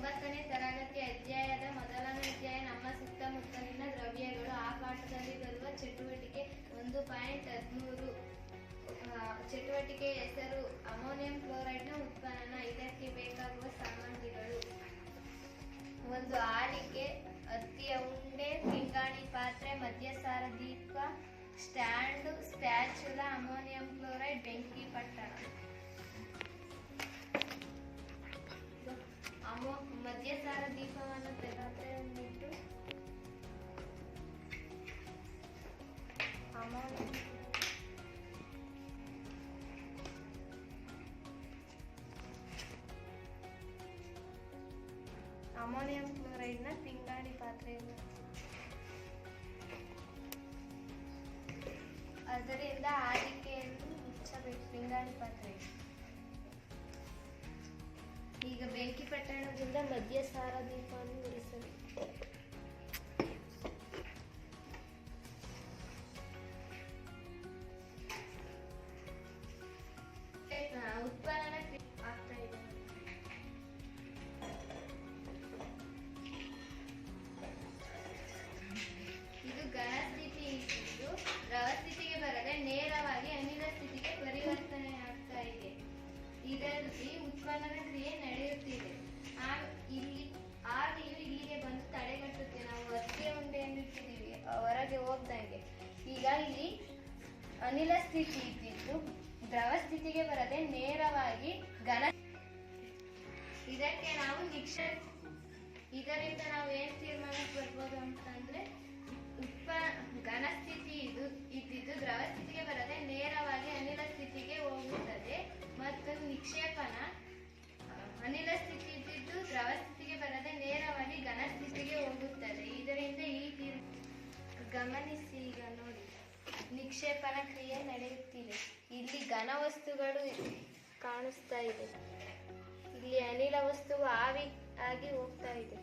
ಒಂಬತ್ತನೇ ತರಗತಿ ಅಧ್ಯಾಯದ ಮೊದಲನೇ ಅಧ್ಯಾಯ, ನಮ್ಮ ಸುತ್ತಮುತ್ತಲಿನ ದ್ರವ್ಯಗಳು ಆ ಪಾಠದಲ್ಲಿ ಬರುವ ಚಟುವಟಿಕೆ ಒಂದು ಪಾಯಿಂಟ್ ಹದಿಮೂರು. ಚಟುವಟಿಕೆ ಹೆಸರು ಅಮೋನಿಯಂ ಕ್ಲೋರೈಡ್ನ ಉತ್ಪನ್ನ. ಇದಕ್ಕೆ ಬೇಕಾಗುವ ಸಾಮಗ್ರಿಗಳು. ಒಂದು ಆಡಿಕೆ ಹತ್ತಿಯ ಉಂಡೆ, ಪಿಂಗಾಣಿ ಪಾತ್ರೆ, ಮದ್ಯಸಾರ ದೀಪ, ಸ್ಟ್ಯಾಂಡ್, ಸ್ಪ್ಯಾಚುಲಾ, ಅಮೋನಿಯಂ ಕ್ಲೋರೈಡ್, ಬೆಂಕಿ ಪಟ್ಟಣ. ಅಮೋನಿಯಂ ಕ್ಲೋರೈಡ್ನ ಪಿಂಗಾಣಿ ಪಾತ್ರೆಯನ್ನು ಅದರಿಂದ ಆದಿಕೆಯನ್ನು ಮುಚ್ಚಬೇಕು, ಪಿಂಗಾಣಿ ಪಾತ್ರೆ. ಈಗ ಬೆಂಕಿ ಪಟ್ಟಣದಿಂದ ಮದ್ಯಸಾರ ದೀಪವನ್ನು ಉರಿಸಬೇಕು ಹೊರಗೆ ಇದೆ. ಈಗ ಇಲ್ಲಿ ಅನಿಲ ಸ್ಥಿತಿ ಇದ್ದಿದ್ದು ದ್ರವ ಸ್ಥಿತಿಗೆ ಬರದೆ ನೇರವಾಗಿ ಘನ ಇದಕ್ಕೆ ನಾವು ನಿಕ್ಷ ಇದರಿಂದ ನಾವು ಏನ್ ತೀರ್ಮಾನಕ್ಕೆ ಬರ್ಬೋದು ಅಂತಂದ್ರೆ ಉತ್ಪ ಘನ ಸ್ಥಿತಿ ಗಮನಿಸಿ ಈಗ ನೋಡಿ. ನಿಕ್ಷೇಪಣ ಕ್ರಿಯೆ ನಡೆಯುತ್ತಿದೆ. ಇಲ್ಲಿ ಘನ ವಸ್ತುಗಳು ಕಾಣಿಸ್ತಾ ಇದೆ. ಇಲ್ಲಿ ಅನಿಲ ವಸ್ತುವು ಆವಿ ಆಗಿ ಹೋಗ್ತಾ ಇದೆ.